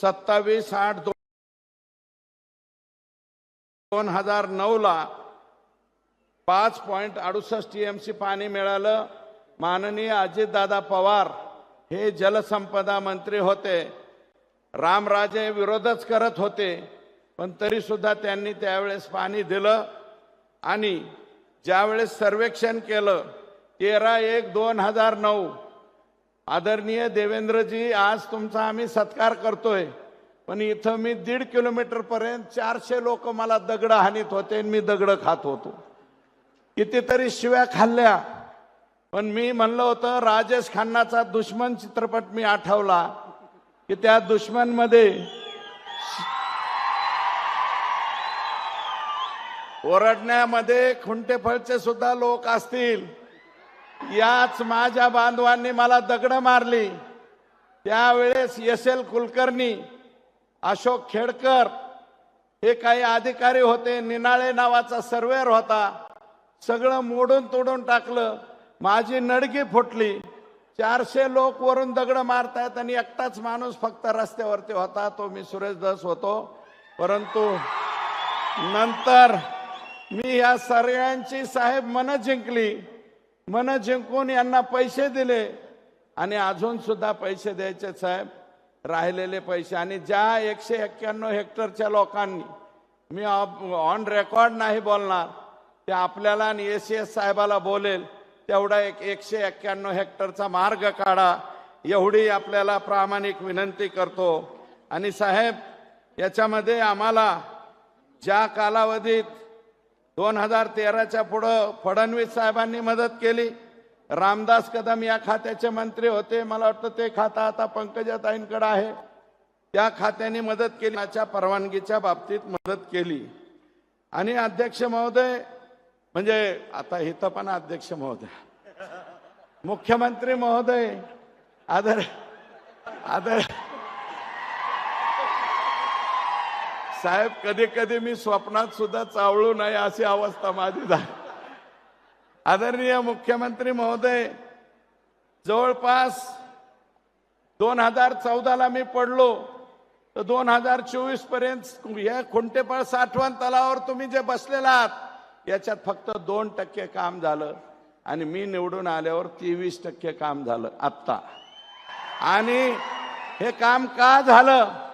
सत्तावीस आठ दोन दोन हजार नऊला पाच पॉईंट अडुसष्ट टीएमसी पाणी मिळालं. माननीय अजितदादा पवार हे जलसंपदा मंत्री होते. रामराजे विरोधच करत होते पण तरी सुद्धा त्यांनी त्यावेळेस पाणी दिलं आणि ज्यावेळेस सर्वेक्षण केलं तेरा एक दोन हजार नऊ आदरणीय देवेंद्रजी आज तुमचा आम्ही सत्कार करतोय. पण इथं मी दीड किलोमीटर पर्यंत चारशे लोक मला दगड हानीत होते आणि मी दगड खात होतो. कितीतरी शिव्या खाल्ल्या. पण मी म्हणलं होतं राजेश खन्नाचा दुश्मन चित्रपट मी आठवला की त्या दुश्मनमध्ये ओरडण्यामध्ये खुंटेफळचे सुद्धा लोक असतील. याच माझ्या बांधवांनी मला दगड मारली. त्यावेळेस एस एल कुलकर्णी अशोक खेडकर हे काही अधिकारी होते. निनाळे नावाचा सर्वेअर होता. सगळं मोडून तोडून टाकलं. माझी नडगी फुटली. चारशे लोक वरून दगड मारतायत आणि एकटाच माणूस फक्त रस्त्यावरती होता. तो मी सुरेश दस होतो. परंतु नंतर मी या सगळ्यांची साहेब मन जिंकली. मन जिंकून यांना पैसे दिले आणि अजून सुद्धा पैसे द्यायचे साहेब राहिलेले पैसे. आणि ज्या एकशे एक्क्याण्णव हेक्टरच्या लोकांनी मी ऑन रेकॉर्ड नाही बोलणार ते आपल्याला आणि एस एस साहेबाला बोलेल तेवढा एक एकशे एक्क्याण्णव हेक्टरचा मार्ग काढा. एवढी आपल्याला प्रामाणिक विनंती करतो. आणि साहेब याच्यामध्ये आम्हाला ज्या कालावधीत दोन हजार तेराच्या पुढं फडणवीस साहेबांनी मदत केली. रामदास कदम या खात्याचे मंत्री होते. मला वाटतं ते खातं आता पंकजाताईंकडे आहे. त्या खात्याने मदत केली. माझ्या परवानगीच्या बाबतीत मदत केली. आणि अध्यक्ष महोदय म्हणजे आता इथं पण अध्यक्ष महोदय. मुख्यमंत्री महोदय आदर आदर साहेब कधी कधी मी स्वप्नात सुद्धा चावळू नये अशी अवस्था माझी झाली. आदरणीय मुख्यमंत्री महोदय जवळपास दोन हजार चौदाला मी पडलो तर दोन हजार चोवीसपर्यंत या खुंटेपळ साठवण तलावावर तुम्ही जे बसलेला आहात याच्यात फक्त दोन टक्के काम झालं आणि मी निवडून आल्यावर तेवीस टक्के काम झालं आत्ता. आणि हे काम का झालं?